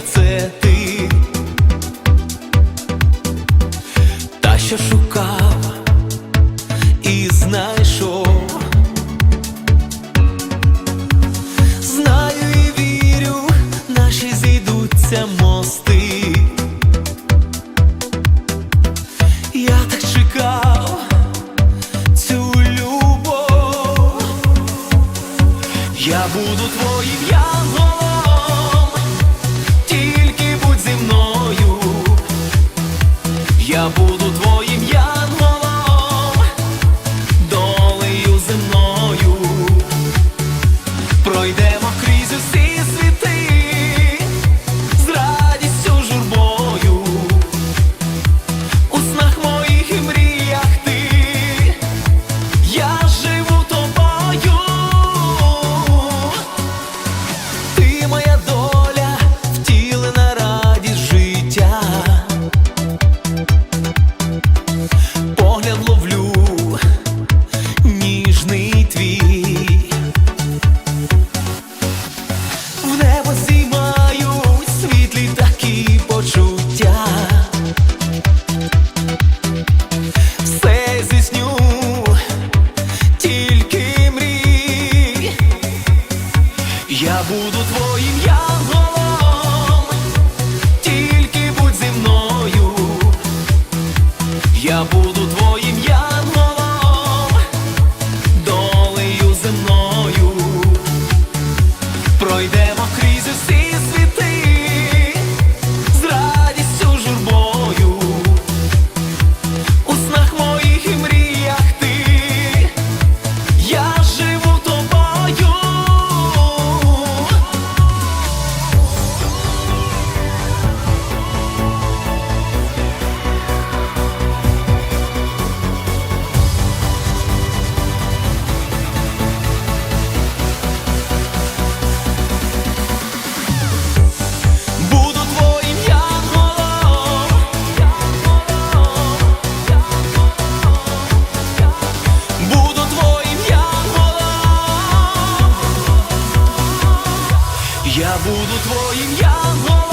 це ти, та що шукав і знайшов, знаю і вірю, наші зійдуться. Jesus буду твоїм Я буду твоїм ягом.